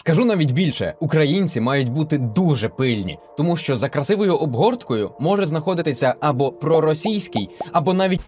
Скажу навіть більше: українці мають бути дуже пильні, тому що за красивою обгорткою може знаходитися або проросійський, або навіть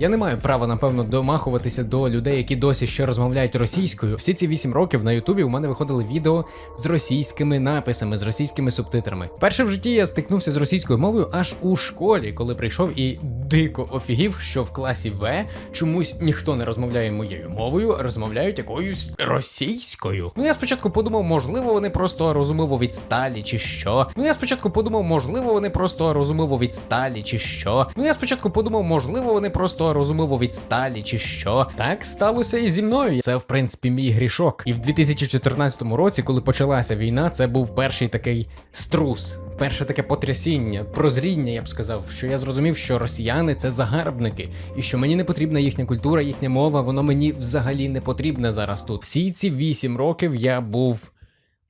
Я не маю права, напевно, домахуватися до людей, які досі ще розмовляють російською. Всі ці 8 років на Ютубі у мене виходили відео з російськими написами, з російськими субтитрами. Вперше в житті я стикнувся з російською мовою аж у школі, коли прийшов і дико офігів, що в класі В чомусь ніхто не розмовляє моєю мовою, а розмовляють якоюсь російською. Ну я спочатку подумав, можливо, вони просто розумово відсталі чи що. Ну я спочатку подумав, можливо, вони просто розумово відсталі чи що. Ну я спочатку подумав, можливо, вони просто розумово відсталі чи що. Так сталося і зі мною. Це в принципі мій грішок. І в 2014 році, коли почалася війна, це був перший такий струс. Перше таке потрясіння, прозріння, я б сказав, що я зрозумів, що росіяни це загарбники, і що мені не потрібна їхня культура, їхня мова, воно мені взагалі не потрібне зараз тут. Всі ці вісім років я був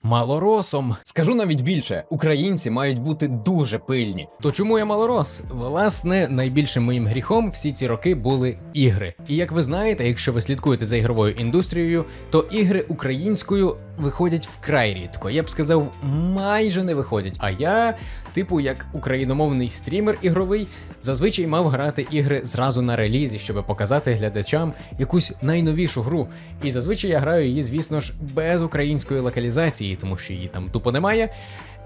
малоросом. скажу навіть більше: українці мають бути дуже пильні. То чому я малорос? Власне, найбільшим моїм гріхом всі ці роки були ігри. І як ви знаєте, якщо ви слідкуєте за ігровою індустрією, то ігри українською виходять вкрай рідко. Я б сказав, майже не виходять. А я, типу, як україномовний стрімер ігровий, зазвичай мав грати ігри зразу на релізі, щоб показати глядачам якусь найновішу гру. І зазвичай я граю її, звісно ж, без української локалізації, тому що її там тупо немає.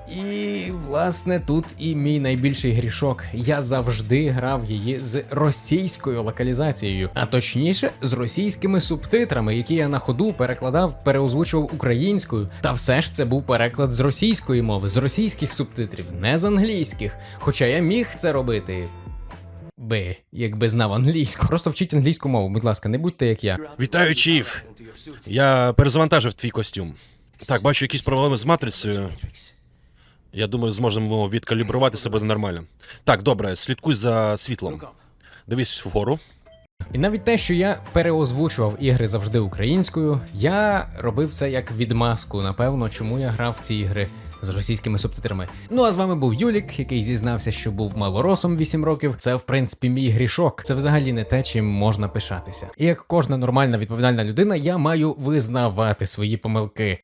І власне тут і мій найбільший грішок. Я завжди грав її з російською локалізацією, а точніше з російськими субтитрами, які я на ходу перекладав, переозвучував українською. Та все ж це був переклад з російської мови, з російських субтитрів, не з англійських. Хоча я міг це робити. Би, якби знав англійську. Просто вчіть англійську мову, будь ласка, не будьте як я. Вітаю, Чіф. Я перезавантажив твій костюм. Так, бачу якісь проблеми з матрицею. Я думаю, зможемо відкалібрувати себе нормально. Так, добре, слідкуй за світлом. Дивись вгору. І навіть те, що я переозвучував ігри завжди українською, я робив це як відмазку, напевно, чому я грав в ці ігри з російськими субтитрами. Ну а з вами був Юлік, який зізнався, що був малоросом 8 років. Це в принципі мій грішок. Це взагалі не те, чим можна пишатися. І як кожна нормальна відповідальна людина, я маю визнавати свої помилки.